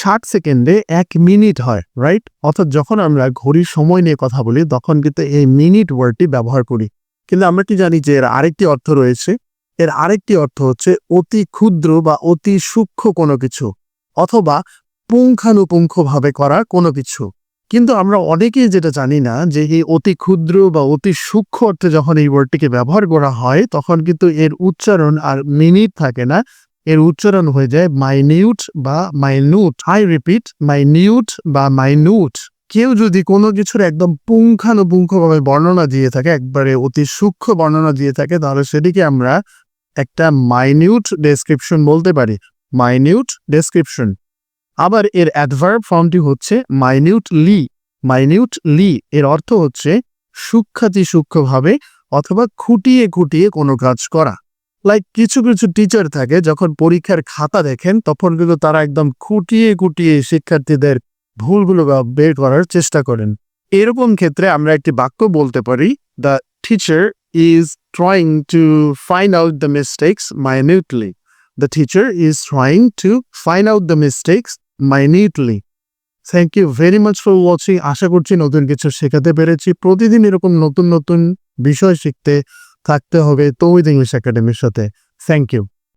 ষাট সেকেন্ডে এক মিনিট হয় রাইট অর্থাৎ যখন আমরা ঘড়ির সময় নিয়ে কথা বলি, তখন কিন্তু এই মিনিট ওয়ার্ডটি ব্যবহার করি। কিন্তু আমরা কি জানি যে এর আরেকটি অর্থ রয়েছে? এর আরেকটি অর্থ হচ্ছে অতি ক্ষুদ্র বা অতি সূক্ষ্ম কোনো কিছু, অথবা পুঙ্খানুপুঙ্খভাবে করা কোনো কিছু। কিন্তু আমরা অনেকেই যেটা জানি না যে এই অতি ক্ষুদ্র বা অতি সূক্ষ্ম অর্থে যখন এই ওয়ার্ডটিকে ব্যবহার করা হয়, তখন কিন্তু এর উচ্চারণ আর মিনিট থাকে না এর উচ্চারণ হয়ে যায় মাইনিউট বা মাইনুট আই রিপিট মাইনিউট বা মাইনুট কেউ যদি কোনো কিছুর একদম পুঙ্খানুপুঙ্খভাবে বর্ণনা দিয়ে থাকে, একবারে অতি সূক্ষ্ম বর্ণনা দিয়ে থাকে, তাহলে সেটিকে আমরা একটা মাইনিউট ডেসক্রিপশন বলতে পারি। মাইনিউট ডেসক্রিপশন আবার এর অ্যাডভার্ব ফর্মটি হচ্ছে মাইনিউট লি মাইনিউট লি এর অর্থ হচ্ছে সূক্ষাতি সূক্ষ্মভাবে অথবা খুঁটিয়ে খুঁটিয়ে কোনো কাজ করা। লাইক কিছু কিছু টিচার থাকে, যখন পরীক্ষার খাতা দেখেন, তখন কিন্তু তারা একদম খুঁটিয়ে খুঁটিয়ে শিক্ষার্থীদের ভুলগুলো বের করার চেষ্টা করেন। এরকম ক্ষেত্রে আমরা একটি বাক্য বলতে পারি the teacher is trying to find out the mistakes minutely the teacher is trying to find out the mistakes minutely thank you very much for watching আশা করছি নতুন কিছু শেখাতে পেরেছি। প্রতিদিন এরকম নতুন নতুন বিষয় শিখতে থাকতে হবে তৌহিদ ইংলিশ একাডেমির সাথে। Thank you